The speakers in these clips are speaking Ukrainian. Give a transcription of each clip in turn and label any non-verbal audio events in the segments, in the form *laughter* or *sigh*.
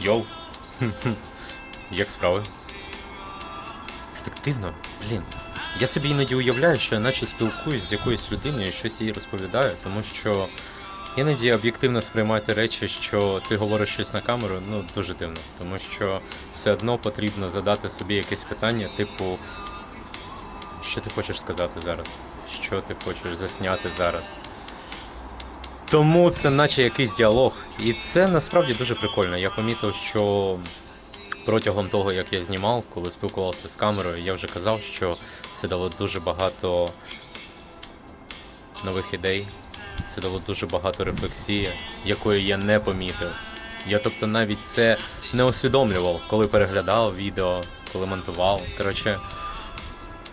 Йоу. *laughs* Як справи? Це так дивно, блін. Я собі іноді уявляю, що я наче спілкуюсь з якоюсь людиною, щось їй розповідаю, тому що іноді об'єктивно сприймати речі, що ти говориш щось на камеру, ну дуже дивно. Тому що все одно потрібно задати собі якесь питання, типу, що ти хочеш сказати зараз? Що ти хочеш засняти зараз? Тому це наче якийсь діалог. І це насправді дуже прикольно. Я помітив, що протягом того, як я знімав, коли спілкувався з камерою, я вже казав, що це дало дуже багато нових ідей, це дало дуже багато рефлексії, якої я не помітив. Я тобто навіть це не усвідомлював, коли переглядав відео, коли монтував. Коротше,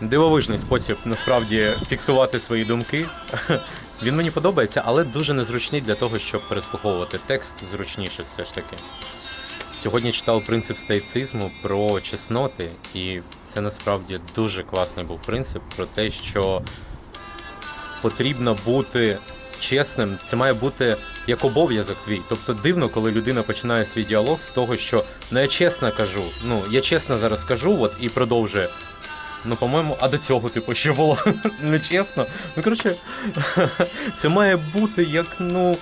дивовижний спосіб насправді фіксувати свої думки. *laughs* Він мені подобається, але дуже незручний для того, щоб переслуховувати текст зручніше все ж таки. Сьогодні читав принцип стоїцизму про чесноти, і це насправді дуже класний був принцип про те, що потрібно бути чесним. Це має бути як обов'язок твій. Тобто дивно, коли людина починає свій діалог з того, що ну я чесно кажу, ну я чесно зараз кажу, от і продовжує. Ну, по-моєму, а до цього, типу, що було *laughs* нечесно. Ну, коротше, *laughs* це має бути як, ну,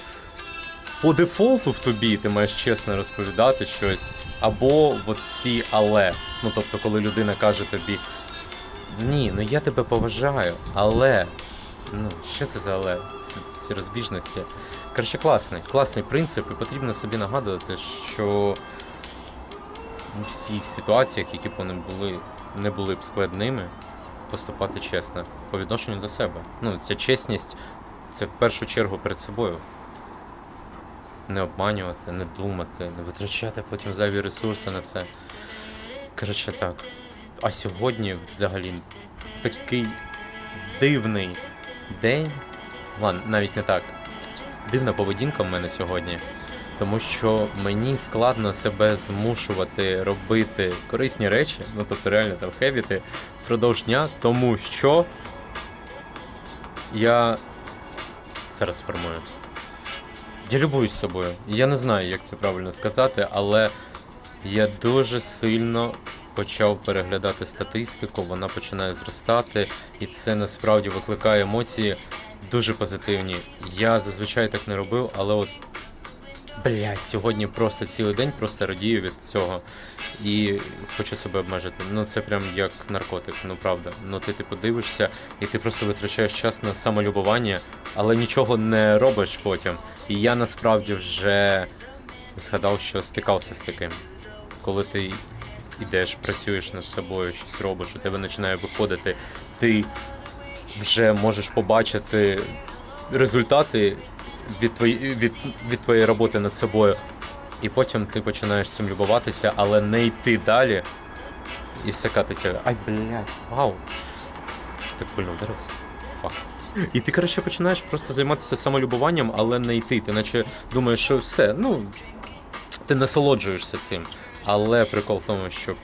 по дефолту в тобі ти маєш чесно розповідати щось. Або от ці але. Ну, тобто, коли людина каже тобі: Ні, ну я тебе поважаю, але. Ну, що це за але? Ці, ці розбіжності. Коротше, класний, класний принцип, і потрібно собі нагадувати, що у всіх ситуаціях, які б вони були, не були б складними, поступати чесно по відношенню до себе. Ну, ця чесність це в першу чергу перед собою. Не обманювати, не думати, не витрачати потім зайві ресурси на це. Коротше так. А сьогодні взагалі такий дивний день. Ладно, навіть не так. Дивна поведінка в мене сьогодні. Тому що мені складно себе змушувати робити корисні речі, ну тобто реально там хевіти впродовж дня, тому що я зараз сформую. Я любуюсь собою. Я не знаю, як це правильно сказати, але я дуже сильно почав переглядати статистику, вона починає зростати, і це насправді викликає емоції дуже позитивні. Я зазвичай так не робив, але от блядь, сьогодні просто цілий день просто радію від цього. І хочу себе обмежити. Ну це прям як наркотик, ну правда. Ну ти типу дивишся, і ти просто витрачаєш час на самолюбування, але нічого не робиш потім. І я насправді вже згадав, що стикався з таким. Коли ти йдеш, працюєш над собою, щось робиш, у тебе починає виходити, ти вже можеш побачити результати від, твої, від, від твоєї роботи над собою. І потім ти починаєш цим любуватися, але не йти далі і все катиться. Ай, блядь, вау. Так больно вдарився. Фак. І ти, коротше, починаєш просто займатися самолюбуванням, але не йти. Ти наче думаєш, що все, ну, ти насолоджуєшся цим. Але прикол в тому, щоб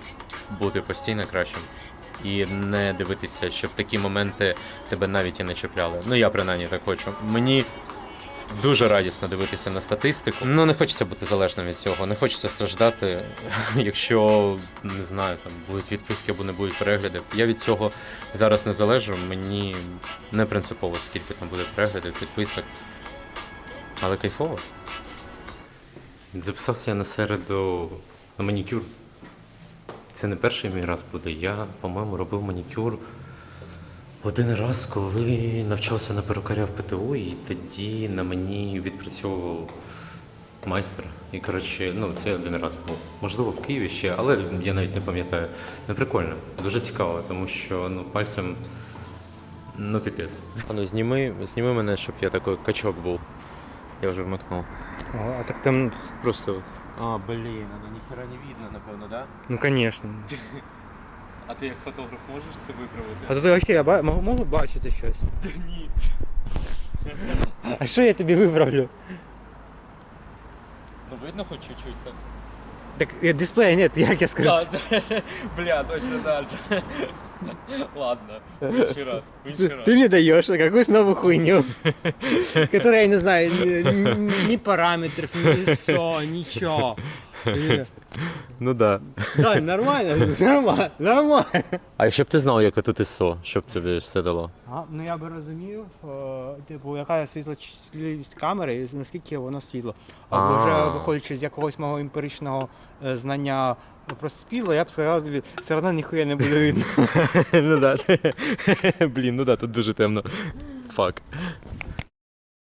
бути постійно кращим. І не дивитися, щоб такі моменти тебе навіть і не чіпляли. Ну я принаймні так хочу. Мені дуже радісно дивитися на статистику. Ну не хочеться бути залежним від цього, не хочеться страждати, *laughs* якщо не знаю, там будуть відписки або не будуть переглядів. Я від цього зараз не залежу. Мені не принципово, скільки там буде переглядів, підписок. Але кайфово. Записався я на середу на манікюр. Це не перший мій раз буде. Я, по-моєму, робив манікюр один раз, коли навчався на перукаря в ПТУ, і тоді на мені відпрацьовував майстер. І коротше, ну це один раз був. Можливо, в Києві ще, але я навіть не пам'ятаю. Ну прикольно, дуже цікаво, тому що ну пальцем. Ну, піпець. Ну, зніми, зніми мене, щоб я такий качок був. Я вже вмикнув. А так там, Просто. А, блін, ну ніхера не видно, напевно, да? ну конечно. *laughs* А ти як фотограф можеш це виправити? А то ти вообще я ба- можу, можу бачити щось? *laughs* Та ні. А що я тобі виправлю? Ну видно хоч чуть-чуть так. Так е, дисплея нет, як я скажу. Да, *laughs* бля, точно да. Ладно, в інший раз, в інший раз. Ты мне даешь какую-то новую хуйню, *laughs* которая, я не знаю, ни, ни параметров, ни ISO, ничего. Ну да. Да, нормально, нормально, нормально. А якщо б ти знав, яке тут ISO, що б це все дало? А, ну я би розумів, е, типу, яка світлочутливість камери і наскільки воно світло. А А. вже виходячи з якогось мого емпіричного е, знання про спіло, я б сказав тобі, все одно ніхуя не буде *laughs* видно. ну да. *laughs* Блін, ну да, тут дуже темно. Фак.